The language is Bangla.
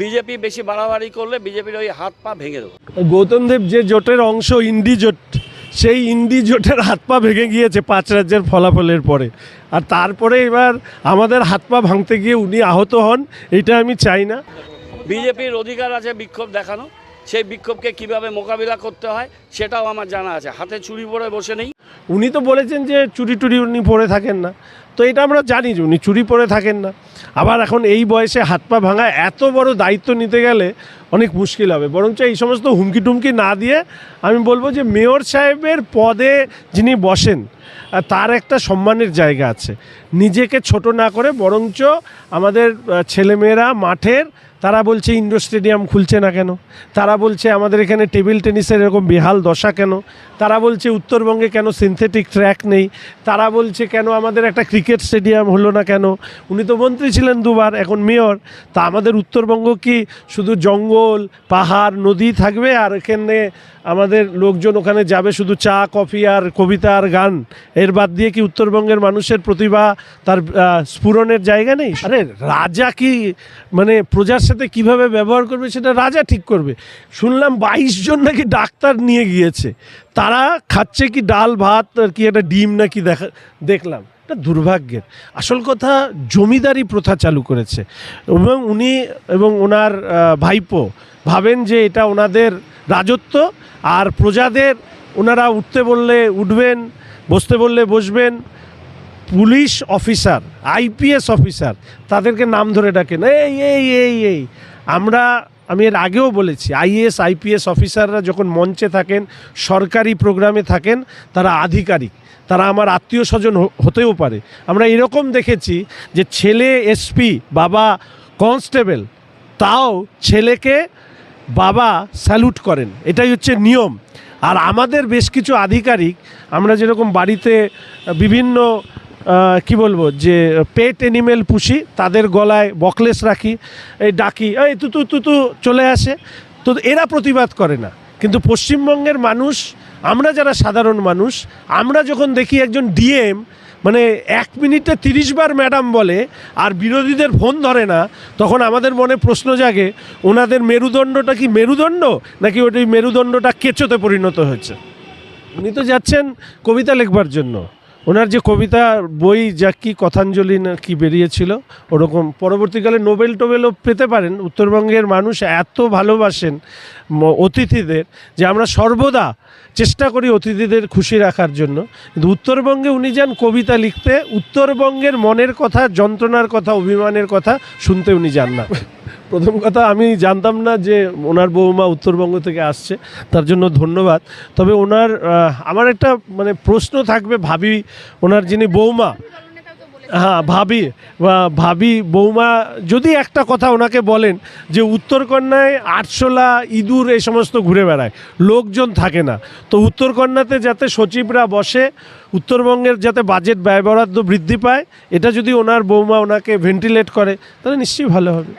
বিজেপি বেশি বাড়াবাড়ি করলে বিজেপির ওই হাত পা ভেঙে দেবো। গৌতম দেব যে জোটের অংশ ইন্ডি জোট সেই ইন্ডি জোটের হাত পা ভেঙে গিয়েছে পাঁচ রাজ্যের ফলাফলের পরে। আর তারপরে এবার আমাদের হাত পা ভাঙতে গিয়ে উনি আহত হন এটা আমি চাই না। বিজেপির অধিকার আছে বিক্ষোভ দেখানো সেই বিক্ষোভকে কীভাবে মোকাবিলা করতে হয় সেটাও আমার জানা আছে। হাতে চুরি পরে বসে নেই। উনি তো বলেছেন যে চুরি টুরি উনি পরে থাকেন না। তো এটা আমরা জানি যে উনি চুরি পরে থাকেন না। আবার এখন এই বয়সে হাত পা ভাঙা এত বড় দায়িত্ব নিতে গেলে অনেক মুশকিল হবে। বরঞ্চ এই সমস্ত হুমকি টুমকি না দিয়ে আমি বলব যে মেয়র সাহেবের পদে যিনি বসেন তার একটা সম্মানের জায়গা আছে। নিজেকে ছোট না করে বরঞ্চ আমাদের ছেলেমেয়েরা মাঠের তারা বলছে ইন্ডোর স্টেডিয়াম খুলছে না কেন? তারা বলছে আমাদের এখানে টেবিল টেনিসের এরকম বেহাল দশা কেন? তারা বলছে উত্তরবঙ্গে কেন সিনথেটিক ট্র্যাক নেই? তারা বলছে কেন আমাদের একটা ক্রিকেট স্টেডিয়াম হলো না কেন? উনি তো মন্ত্রী ছিলেন দুবার, এখন মেয়র তা আমাদের উত্তরবঙ্গ কি শুধু জঙ্গল, পাহাড়, নদী থাকবে আর এখানে আমাদের লোকজন ওখানে যাবে শুধু চা, কফি আর কবিতা আর গান? এর বাদ দিয়ে কি উত্তরবঙ্গের মানুষের প্রতিভা তার স্ফুরণের জায়গা নেই? আরে রাজা কি মানে প্রজার সাথে কীভাবে ব্যবহার করবে সেটা রাজা ঠিক করবে। শুনলাম বাইশ জন নাকি ডাক্তার নিয়ে গিয়েছে। তারা খাচ্ছে কি ডাল, ভাত, আর কি একটা ডিম নাকি দেখা, দেখলাম। এটা দুর্ভাগ্যের। আসল কথা, জমিদারি প্রথা চালু করেছে। এবং উনি এবং ওনার ভাইপো ভাবেন যে এটা ওনাদের রাজত্ব, আর প্রজাদের ওনারা উঠতে বললে উঠবেন, বসতে বললে বসবেন পুলিশ অফিসার, আইপিএস অফিসার, তাদেরকে নাম ধরে ডাকেন এই এই এই এই। আমরা, আমি এর আগেও বলেছি আইএস আইপিএস অফিসাররা যখন মঞ্চে থাকেন, সরকারি প্রোগ্রামে থাকেন, তারা আধিকারিক, তারা আমার আত্মীয় স্বজন হতেও পারে। আমরা এরকম দেখেছি যে ছেলে এসপি, বাবা কনস্টেবল, তাও ছেলেকে বাবা স্যালুট করেন। এটাই হচ্ছে নিয়ম। আর আমাদের বেশ কিছু আধিকারিক, আমরা যেরকম বাড়িতে বিভিন্ন কি বলব, যে পেট অ্যানিমেল পুষি, তাদের গলায় বকলেস রাখি, এই ডাকি, এই তু তু তু তু, চলে আসে। তো এরা প্রতিবাদ করে না। কিন্তু পশ্চিমবঙ্গের মানুষ, আমরা যারা সাধারণ মানুষ, আমরা যখন দেখি একজন ডিএম মানে এক মিনিটে তিরিশ বার ম্যাডাম বলে, আর বিরোধীদের ফোন ধরে না, তখন আমাদের মনে প্রশ্ন জাগে, ওনাদের মেরুদণ্ডটা কি মেরুদণ্ড, নাকি ওই মেরুদণ্ডটা কেঁচোতে পরিণত হয়েছে? উনি তো যাচ্ছেন কবিতা লেখবার জন্য। ওনার যে কবিতা, বই যা কি কথাঞ্জলি না কি বেরিয়েছিল, ওরকম পরবর্তীকালে নোবেল টোবেলও পেতে পারেন। উত্তরবঙ্গের মানুষ এত ভালোবাসেন অতিথিদের যে আমরা সর্বদা চেষ্টা করি অতিথিদের খুশি রাখার জন্য। কিন্তু উত্তরবঙ্গে উনি যান কবিতা লিখতে, উত্তরবঙ্গের মনের কথা, যন্ত্রণার কথা, অভিমানের কথা শুনতে উনি যান না। প্রথম কথা, আমি জানতাম না যে ওনার বৌমা উত্তরবঙ্গ থেকে আসছে, তার জন্য ধন্যবাদ। তবে ওনার আমার একটা মানে প্রশ্ন থাকবে, ভাবি, ওনার যিনি বৌমা হ্যাঁ ভাবি ভাবি বৌমা, যদি একটা কথা ওনাকে বলেন যে উত্তরকন্যায় আটশোলা ইঁদুর এই সমস্ত ঘুরে বেড়ায়, লোকজন থাকে না। তো উত্তরকন্যাতে যাতে সচিবরা বসে, উত্তরবঙ্গের যাতে বাজেট ব্যয় বরাদ্দ বৃদ্ধি পায়, এটা যদি ওনার বৌমা ওনাকে ভেন্টিলেট করে, তাহলে নিশ্চয়ই ভালো হবে।